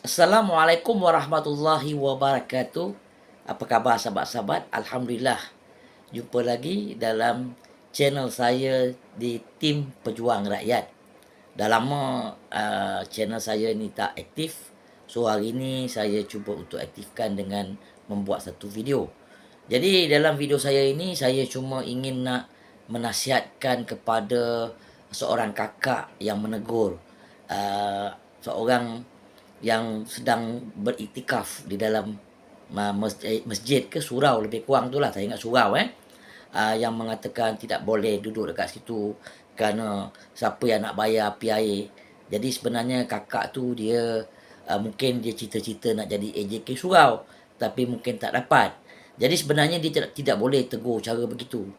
Assalamualaikum warahmatullahi wabarakatuh. Apa khabar sahabat-sahabat? Alhamdulillah. Jumpa lagi dalam channel saya di Tim Pejuang Rakyat. Dah lama uh, channel saya ni tak aktif. So hari ni saya cuba untuk aktifkan dengan membuat satu video. Jadi dalam video saya ini saya cuma ingin nak menasihatkan kepada seorang kakak yang menegur uh, seorang yang sedang beriktikaf di dalam masjid, masjid ke surau lebih kurang tu lah. Saya ingat surau eh. Uh, yang mengatakan tidak boleh duduk dekat situ kerana siapa yang nak bayar api air. Jadi sebenarnya kakak tu dia uh, mungkin dia cita-cita nak jadi AJK surau tapi mungkin tak dapat. Jadi sebenarnya dia tidak, tidak boleh tegur cara begitu.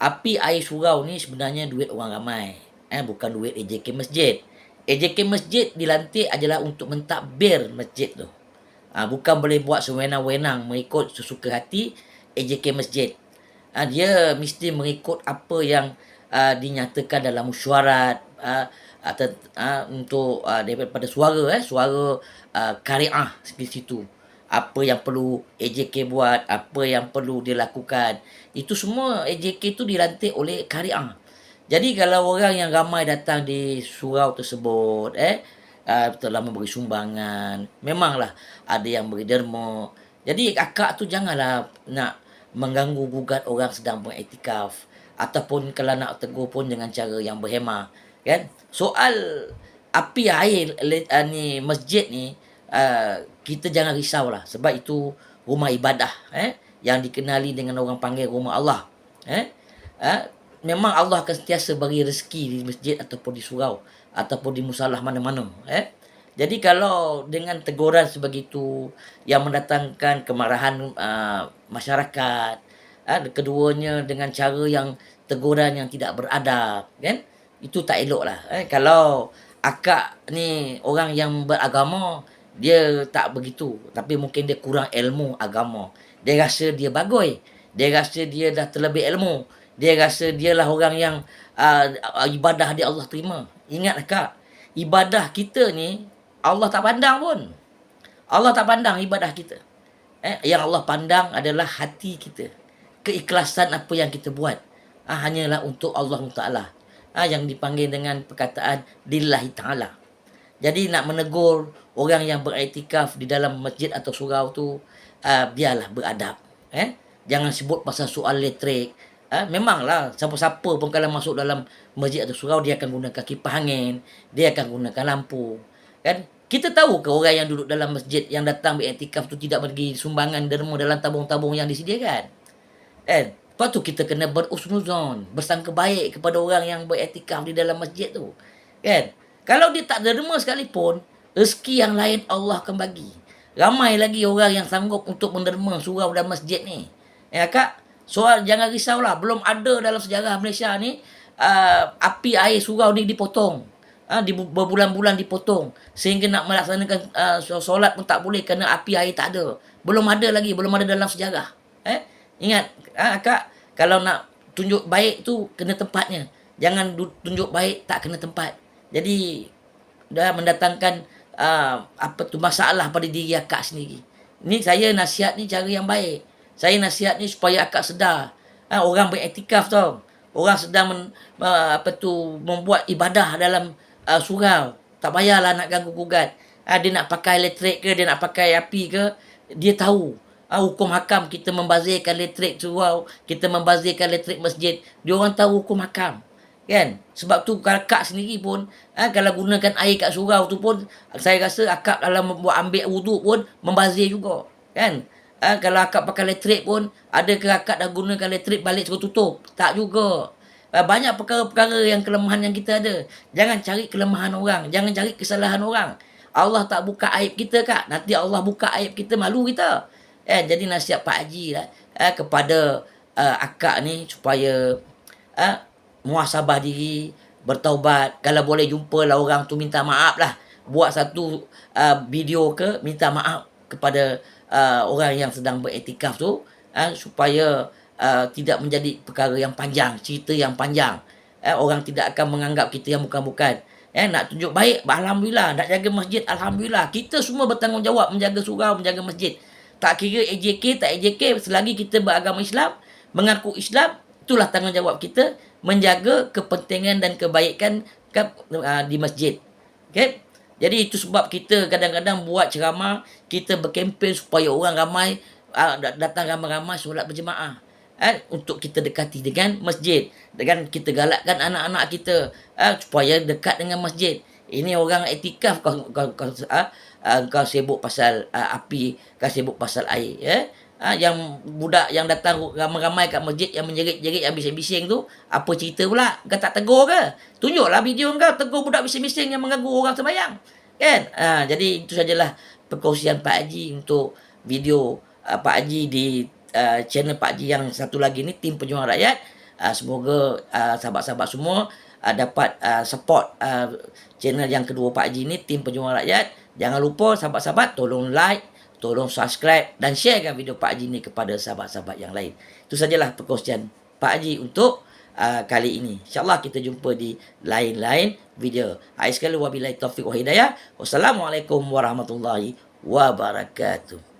Api air surau ni sebenarnya duit orang ramai eh bukan duit AJK masjid AJK masjid dilantik adalah untuk mentadbir masjid tu. Ha, bukan boleh buat sewenang-wenang mengikut sesuka hati AJK masjid. Ha, dia mesti mengikut apa yang uh, dinyatakan dalam mesyuarat uh, atau uh, untuk uh, daripada suara eh suara uh, kariah di situ. Apa yang perlu AJK buat, apa yang perlu dilakukan. Itu semua AJK tu dilantik oleh kariah. Jadi kalau orang yang ramai datang di surau tersebut eh uh, telah memberi sumbangan, memanglah ada yang beri derma. Jadi akak tu janganlah nak mengganggu gugat orang sedang beriktikaf ataupun kalau nak tegur pun dengan cara yang berhemah kan. Soal api air uh, ni masjid ni uh, kita jangan risaulah sebab itu rumah ibadah eh yang dikenali dengan orang panggil rumah Allah eh uh, memang Allah akan sentiasa bagi rezeki di masjid ataupun di surau ataupun di musalah mana-mana eh? Jadi kalau dengan teguran sebegitu yang mendatangkan kemarahan uh, masyarakat uh, keduanya dengan cara yang teguran yang tidak beradab kan? Itu tak elok lah eh? Kalau akak ni orang yang beragama dia tak begitu. Tapi mungkin dia kurang ilmu agama. Dia rasa dia bagoi dia rasa dia dah terlebih ilmu dia rasa dialah orang yang uh, ibadah dia Allah terima. Ingat kak, ibadah kita ni Allah tak pandang pun. Allah tak pandang ibadah kita. Eh, yang Allah pandang adalah hati kita. Keikhlasan apa yang kita buat. Ah, hanyalah untuk Allah Taala. Ah, yang dipanggil dengan perkataan lillahi taala. Jadi nak menegur orang yang beriktikaf di dalam masjid atau surau tu uh, biarlah beradab. Eh? Jangan sebut pasal soal elektrik, Ha, memanglah siapa-siapa pun kalau masuk dalam masjid atau surau dia akan gunakan kipas angin, dia akan gunakan lampu. Kan? Kita tahu ke orang yang duduk dalam masjid yang datang beriktikaf tu tidak bagi sumbangan derma dalam tabung-tabung yang disediakan. Kan? Lepas tu kita kena berusnuzon, bersangka baik kepada orang yang beriktikaf di dalam masjid tu. Kan? Kalau dia tak derma sekalipun, rezeki yang lain Allah akan bagi. Ramai lagi orang yang sanggup untuk menderma surau dan masjid ni. Ya kak? Soal jangan risaulah, belum ada dalam sejarah Malaysia ni uh, api air surau ni dipotong. Ha, di berbulan-bulan dipotong sehingga nak melaksanakan uh, solat pun tak boleh kerana api air tak ada. Belum ada lagi, belum ada dalam sejarah. Eh? Ingat, ha, kak, kalau nak tunjuk baik tu kena tempatnya. Jangan tunjuk baik tak kena tempat. Jadi dah mendatangkan uh, apa tu masalah pada diri akak sendiri. Ni saya nasihat ni cara yang baik. Saya nasihat ni supaya akak sedar. Ha, orang beriktikaf tau. Orang sedang men, apa tu membuat ibadah dalam uh, surau. Tak payahlah nak ganggu gugat. Ha, dia nak pakai elektrik ke, dia nak pakai api ke, dia tahu. Ha, hukum hakam kita membazirkan elektrik surau, kita membazirkan elektrik masjid. Dia orang tahu hukum hakam. Kan? Sebab tu kakak sendiri pun, ha, kalau gunakan air kat surau tu pun, saya rasa akak dalam membuat ambil wuduk pun membazir juga. Kan? Ha, kalau akak pakai elektrik pun, adakah akak dah gunakan elektrik balik suruh tutup? Tak juga. Ha, banyak perkara-perkara yang kelemahan yang kita ada. Jangan cari kelemahan orang. Jangan cari kesalahan orang. Allah tak buka aib kita kak. Nanti Allah buka aib kita, malu kita. Eh, jadi nasihat Pak Haji lah, eh, kepada uh, akak ni supaya uh, muasabah diri, bertaubat. Kalau boleh jumpa lah orang tu minta maaf lah. Buat satu uh, video ke, minta maaf kepada uh, orang yang sedang beretikaf tu uh, supaya uh, tidak menjadi perkara yang panjang, cerita yang panjang. Uh, orang tidak akan menganggap kita yang bukan-bukan. Eh, nak tunjuk baik, Alhamdulillah. Nak jaga masjid, Alhamdulillah. Kita semua bertanggungjawab menjaga surau, menjaga masjid. Tak kira AJK, tak AJK, selagi kita beragama Islam, mengaku Islam, itulah tanggungjawab kita menjaga kepentingan dan kebaikan uh, di masjid. Okay? Jadi itu sebab kita kadang-kadang buat ceramah, kita berkempen supaya orang ramai uh, datang ramai-ramai solat berjemaah. Eh, untuk kita dekati dengan masjid dengan kita galakkan anak-anak kita eh, supaya dekat dengan masjid. Ini orang etikaf kau kau kau, uh, uh, kau sibuk pasal uh, api kau sibuk pasal air ya uh, yang budak yang datang ramai-ramai kat masjid yang menjerit-jerit yang bising-bising tu apa cerita pula? Kau tak tegur ke? Tunjuklah video kau tegur budak bising-bising yang mengganggu orang sembahyang. Kan? Uh, jadi itu sajalah perkongsian Pak Haji untuk video uh, Pak Haji di uh, channel Pak Ji yang satu lagi ni tim pejuang rakyat. Uh, semoga uh, sahabat-sahabat semua uh, dapat uh, support uh, channel yang kedua Pak Ji ni tim pejuang rakyat. Jangan lupa sahabat-sahabat tolong like tolong subscribe dan sharekan video Pak Ji ni kepada sahabat-sahabat yang lain. Itu sajalah perkongsian Pak Ji untuk uh, kali ini. Insyaallah kita jumpa di lain-lain video. Hai sekali wabillahi taufik wa hidayah. Wassalamualaikum warahmatullahi wabarakatuh